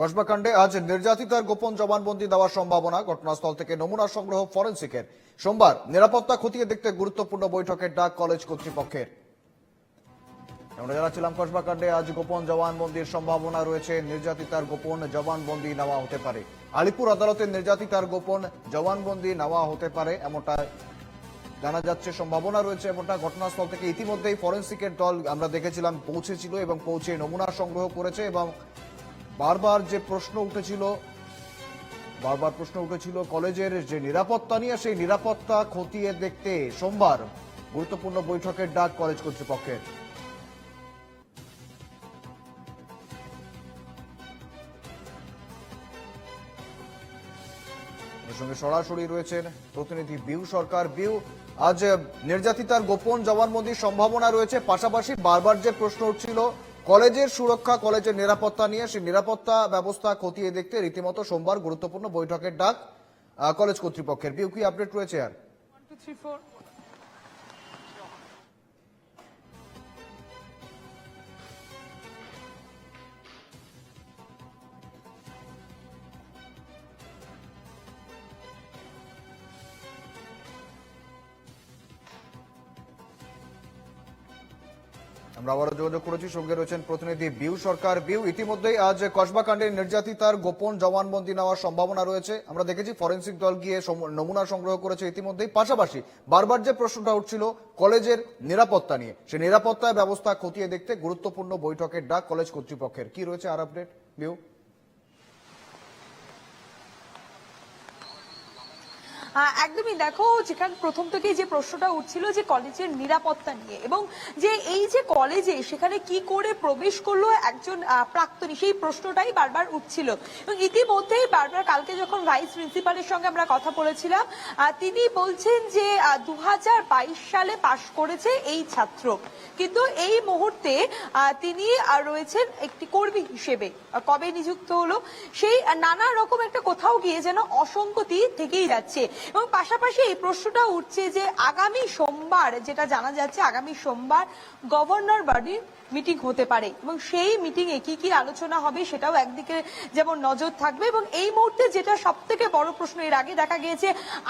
কসবাকাণ্ডে আজ নির্যাতিতার গোপন জবানবন্দি দেওয়ার সম্ভাবনা। ঘটনাস্থল থেকে নমুনা সংগ্রহ ফরেন্সিকের। সোমবার নিরাপত্তা খতিয়ে দেখতে গুরুত্বপূর্ণ বৈঠকের ডাক কলেজ কর্তৃপক্ষের। আমরা জানাচ্ছিলাম, কসবাকাণ্ডে আজ গোপন জবানবন্দির সম্ভাবনা রয়েছে। নির্যাতিতার গোপন জবানবন্দি নেওয়া হতে পারে। আলিপুর আদালতে নির্যাতিতার গোপন জবানবন্দি নেওয়া হতে পারে এমনটা জানা যাচ্ছে, সম্ভাবনা রয়েছে এমনটা। ঘটনাস্থল থেকে ইতিমধ্যেই ফরেন্সিকের দল আমরা দেখেছিলাম, পৌঁছেছিল এবং পৌঁছে নমুনা সংগ্রহ করেছে এবং বারবার যে প্রশ্ন উঠেছিল, বারবার প্রশ্ন উঠেছিল কলেজের যে নিরাপত্তা নিয়ে, সেই নিরাপত্তা খতিয়ে দেখতে সোমবার গুরুত্বপূর্ণ বৈঠকের ডাক কলেজ কর্তৃপক্ষের। সঙ্গে সরাসরি রয়েছেন প্রতিনিধি বিউ সরকার। বিউ, আজ নির্যাতিতার গোপন জবানবন্দির সম্ভাবনা রয়েছে, পাশাপাশি বারবার যে প্রশ্ন উঠছিল কলেজের সুরক্ষা, কলেজের নিরাপত্তা নিয়ে সেই নিরাপত্তা ব্যবস্থা খতিয়ে দেখতে রীতিমতো সোমবার গুরুত্বপূর্ণ বৈঠকের ডাক কলেজ কর্তৃপক্ষের। বিউ কি আপডেট রয়েছে আর? আমরা আবারও যোগাযোগ করেছি। সঙ্গে রয়েছেন প্রতিনিধি বিউ সরকার। বিউ, ইতিমধ্যেই আজ কসবাকাণ্ডের নির্যাতিতার গোপন জবানবন্দি নেওয়ার সম্ভাবনা রয়েছে। আমরা দেখেছি ফরেন্সিক দল গিয়ে নমুনা সংগ্রহ করেছে। ইতিমধ্যেই পাশাপাশি বারবার যে প্রশ্নটা উঠছিল, কলেজের নিরাপত্তা নিয়ে। সে নিরাপত্তা ব্যবস্থা খতিয়ে দেখতে গুরুত্বপূর্ণ বৈঠকের ডাক কলেজ কর্তৃপক্ষের। কি রয়েছে আর আপডেট? বিউ? একদমই দেখো, যেখানে প্রথম থেকেই যে প্রশ্নটা উঠছিল যে কলেজের নিরাপত্তা নিয়ে এবং যে এই যে কলেজে সেখানে কি করে প্রবেশ করল একজন প্রাক্তনী, সেই প্রশ্নটাই বারবার উঠছিল। এবং ইতিমধ্যেই বারবার কালকে যখন ভাইস প্রিন্সিপালের সঙ্গে আমরা কথা বলেছিলাম তিনি বলছেন যে দু হাজার বাইশ সালে পাশ করেছে এই ছাত্র। কিন্তু এই মুহূর্তে তিনি রয়েছেন একটি কর্মী হিসেবে কবে নিযুক্ত হলো, সেই নানা রকম একটা কোথাও গিয়ে যেন অসঙ্গতি থেকেই যাচ্ছে। এবং পাশাপাশি এই প্রশ্নটা উঠছে যে আগামী সোমবার, যেটা জানা যাচ্ছে আগামী সোমবার গভর্নর বাড়ির মিটিং হতে পারে এবং সেই মিটিং এ কি কি আলোচনা হবে সেটাও একদিকে যেমন নজর থাকবে এবং এই মুহূর্তে যেটা সব থেকে বড় প্রশ্ন, এর আগে দেখা গিয়েছে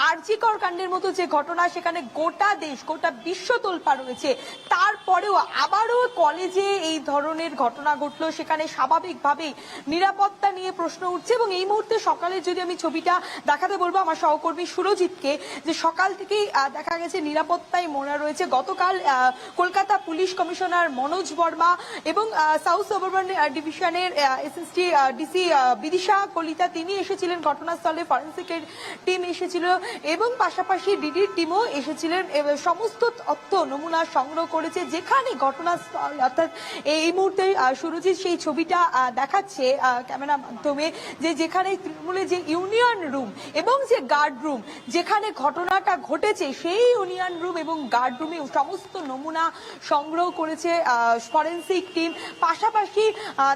আরজিকর কাণ্ডের মতো যে ঘটনা, সেখানে গোটা দেশ, গোটা বিশ্ব তোলপা রয়েছে। তারপরেও আবারও কলেজে এই ধরনের ঘটনা ঘটলো, সেখানে স্বাভাবিকভাবেই নিরাপত্তা নিয়ে প্রশ্ন উঠছে এবং এই মুহূর্তে সকালে যদি আমি ছবিটা দেখাতে বলব, আমার সহকর্মী সুরজিৎকে যে সকাল থেকেই দেখা গেছে নিরাপত্তায় মোড়া রয়েছে। গতকাল কলকাতা পুলিশ কমিশনার মনোজ বর্মা এবং সাউথ সাবারবান ডিভিশনের এসএসটি ডিসি বিদিশা কলিতা তিনি এসেছিলেন। ঘটনাস্থলে ফরেন্সিকের টিম এসেছিল এবং পাশাপাশি ডিডির টিমও এসেছিলেন। সমস্ত তথ্য নমুনা সংগ্রহ করেছে। যেখানে ঘটনাস্থল, অর্থাৎ এই মুহূর্তে সুরজিৎ সেই ছবিটা দেখাচ্ছে ক্যামেরা মাধ্যমে যে যেখানে তৃণমূলের যে ইউনিয়ন রুম এবং যে গার্ড রুম যেখানে ঘটনাটা ঘটেছে, সেই ইউনিয়ন রুম এবং গার্ড রুমে সমস্ত নমুনা সংগ্রহ করেছে ফরেন্সিক টিম পাশাপাশি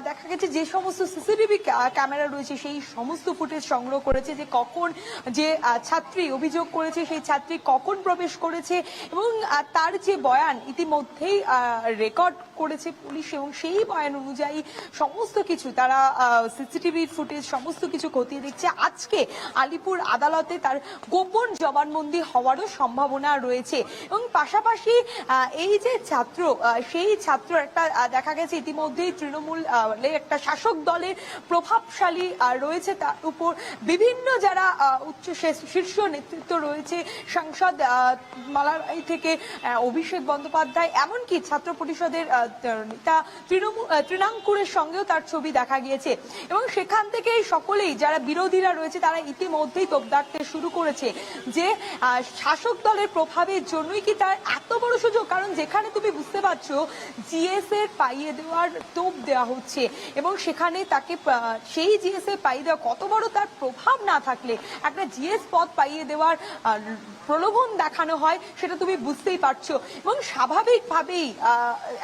দেখা গেছে যে সমস্ত সিসিটিভি ক্যামেরা রয়েছে, সেই সমস্ত ফুটেজ সংগ্রহ করেছে যে কখন যে ছাত্রী অভিযোগ করেছে, সেই ছাত্রী কখন প্রবেশ করেছে এবং তার যে বয়ান ইতিমধ্যেই রেকর্ড করেছে পুলিশ এবং সেই বয়ান অনুযায়ী সমস্ত কিছু তারা সিসিটিভির ফুটেজ সমস্ত কিছু খতিয়ে দেখছে। আজকে আলিপুর আদালতে তার গোপন জবানবন্দি হওয়ারও সম্ভাবনা রয়েছে। এবং পাশাপাশি এই যে ছাত্র সেই ছাত্র একটা দেখা গেছে ইতিমধ্যেই তৃণমূল একটা শাসক দলের প্রভাবশালী রয়েছে তার উপর। বিভিন্ন যারা উচ্চ শীর্ষ নেতৃত্ব রয়েছে সাংসদ আহ, মালাবাই থেকে অভিষেক বন্দ্যোপাধ্যায় এমনকি ছাত্র পরিষদের নেতা তৃণমূল তৃণাঙ্কুরের সঙ্গেও তার ছবি দেখা গিয়েছে। এবং সেখান থেকে সকলেই যারা বিরোধীরা রয়েছে তারা ইতিমধ্যেই তোপদারতে শুরু করেছে। যে শাসক দলের প্রভাবের জন্যই কি তার এত বড় সুযোগ? কারণ যেখানে তুমি বুঝতে পারছ জিএস এর পাইয়ে দেওয়ার তোপ দেওয়া হচ্ছে এবং সেখানে তাকে সেই জিএস এর পাইয়ে দেওয়া কত বড় তার প্রভাব না থাকলে একটা জিএস পদ পাইয়ে দেওয়ার প্রলোভন দেখানো হয়, সেটা তুমি বুঝতেই পারছ। এবং স্বাভাবিকভাবেই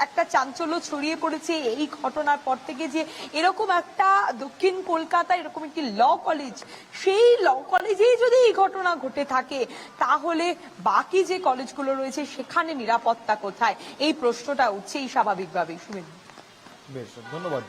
একটা চাঞ্চল্য ছড়িয়ে পড়েছে এই ঘটনার পর থেকে যে এরকম একটা দক্ষিণ কলকাতা, এরকম একটি ল কলেজ সেই ল কলেজেই যদি এই ঘটনা ঘটে থাকে, তাহলে বাকি যে কলেজগুলো রয়েছে, সেখানে নিরাপত্তা কোথায়? এই প্রশ্নটা উঠছেই স্বাভাবিকভাবেই। শুভেন্দু বেশ, ধন্যবাদ